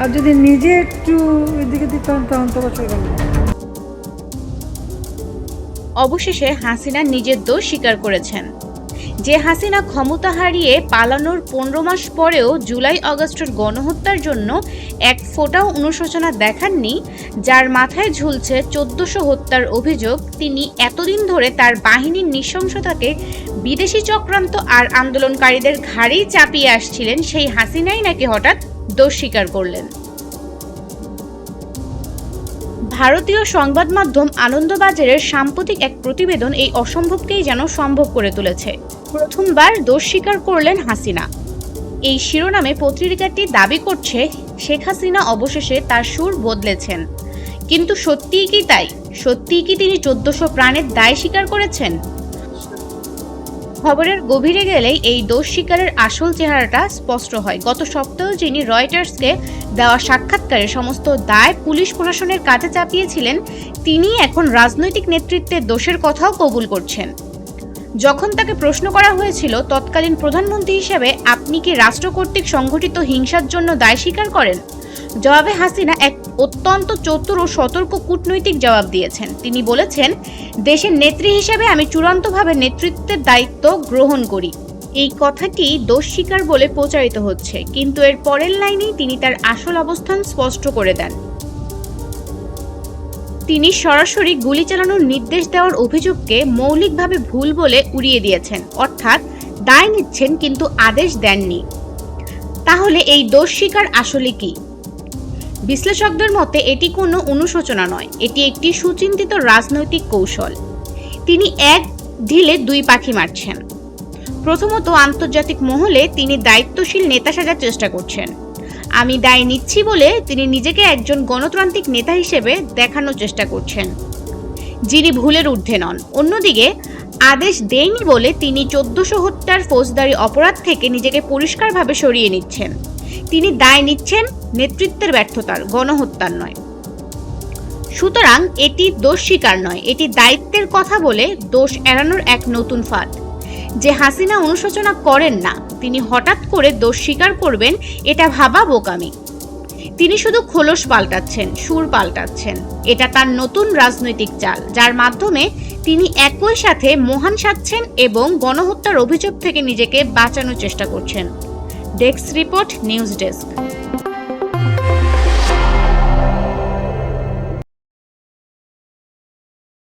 আর যদি নিজে একটু এদিকে দিতাম তখন তো অবশ্যই ভালো অবশেষে হাসিনা নিজের দোষ স্বীকার করেছেন। যে হাসিনা ক্ষমতা হারিয়ে পালানোর পনেরো মাস পরেও জুলাই আগস্টের গণহত্যার জন্য এক ফোঁটাও অনুশোচনা দেখাননি, যার মাথায় ঝুলছে চোদ্দশো হত্যার অভিযোগ, তিনি এতদিন ধরে তার বাহিনীর নৃশংসতাকে বিদেশি চক্রান্ত আর আন্দোলনকারীদের ঘাড়েই চাপিয়ে আসছিলেন সেই হাসিনাই নাকি হঠাৎ? দোষ স্বীকার করলেন। ভারতীয় সংবাদ মাধ্যম আনন্দবাজারের সাম্প্রতিক এক প্রতিবেদন এই অসম্ভবকেই যেন সম্ভব করে তুলেছে। প্রথমবার দোষ স্বীকার করলেন হাসিনা। এই শিরোনামে পত্রিকাটি দাবি করছে, শেখ হাসিনা অবশেষে তার সুর বদলেছেন। কিন্তু সত্যিই কি তাই? সত্যিই কি তিনি চোদ্দশো প্রাণের দায় স্বীকার করেছেন? খবরের গভীরে গেলেই এই দোষ স্বীকারের আসল চেহারাটা স্পষ্ট হয়। গত সপ্তাহে যিনি রয়টার্সকে দেওয়া সাক্ষাৎকারে সমস্ত দায় পুলিশ প্রশাসনের কাছে চাপিয়েছিলেন, তিনি এখন রাজনৈতিক নেতৃত্বের দোষের কথাও কবুল করছেন। যখন তাকে প্রশ্ন করা হয়েছিল, তৎকালীন প্রধানমন্ত্রী হিসেবে আপনি কি রাষ্ট্র কর্তৃক সংঘটিত হিংসার জন্য দায় স্বীকার করেন? জবাবে হাসিনা এক অত্যন্ত চতুর ও সতর্ক কূটনৈতিক জবাব দিয়েছেন। তিনি বলেছেন, দেশের নেত্রী হিসেবে আমি চূড়ান্তভাবে নেতৃত্বের দায়িত্ব গ্রহণ করি। এই কথাটি দোষ স্বীকার বলে প্রচারিত হচ্ছে, কিন্তু এর পরের লাইনেই তিনি তার আসল অবস্থান স্পষ্ট করে দেন। তিনি সরাসরি গুলি চালানোর নির্দেশ দেওয়ার অভিযোগকে মৌলিকভাবে ভুল বলে উড়িয়ে দিয়েছেন, অর্থাৎ দায় নিচ্ছেন কিন্তু আদেশ দেননি। তাহলে এই দোষ স্বীকার আসলে কি? বিশ্লেষকদের মতে এটি কোনো অনুশোচনা নয়, এটি একটি সুচিন্তিত রাজনৈতিক কৌশল। তিনি এক ঢিলে দুই পাখি মারছেন। প্রথমত আন্তর্জাতিক মহলে তিনি দায়িত্বশীল নেতা সাজার চেষ্টা করছেন। আমি দায় নিচ্ছি বলে তিনি নিজেকে একজন গণতান্ত্রিক নেতা হিসেবে দেখানোর চেষ্টা করছেন। যিনি ভুলের ঊর্ধ্বে নন। অন্যদিকে, আদেশ দেয়নি বলে তিনি চোদ্দশো হত্যার ফৌজদারি অপরাধ থেকে নিজেকে পরিষ্কারভাবে সরিয়ে নিচ্ছেন। তিনি দায় নিচ্ছেন নেতৃত্বের ব্যর্থতার, গণহত্যার নয়। সুতরাং এটি দোষ স্বীকার নয়, এটি দায়িত্বের কথা বলে দোষ এড়ানোর এক নতুন ফাঁদ। যে হাসিনা অনুশোচনা করেন না, তিনি হঠাৎ করে দোষ স্বীকার করবেন, এটা ভাবা বোকামি। তিনি শুধু খোলস পাল্টাচ্ছেন, সুর পাল্টাচ্ছেন, এটা তার নতুন রাজনৈতিক চাল, যার মাধ্যমে তিনি একই সাথে মহান সাজছেন এবং গণহত্যার অভিযোগ থেকে নিজেকে বাঁচানোর চেষ্টা করছেন। Desk report news desk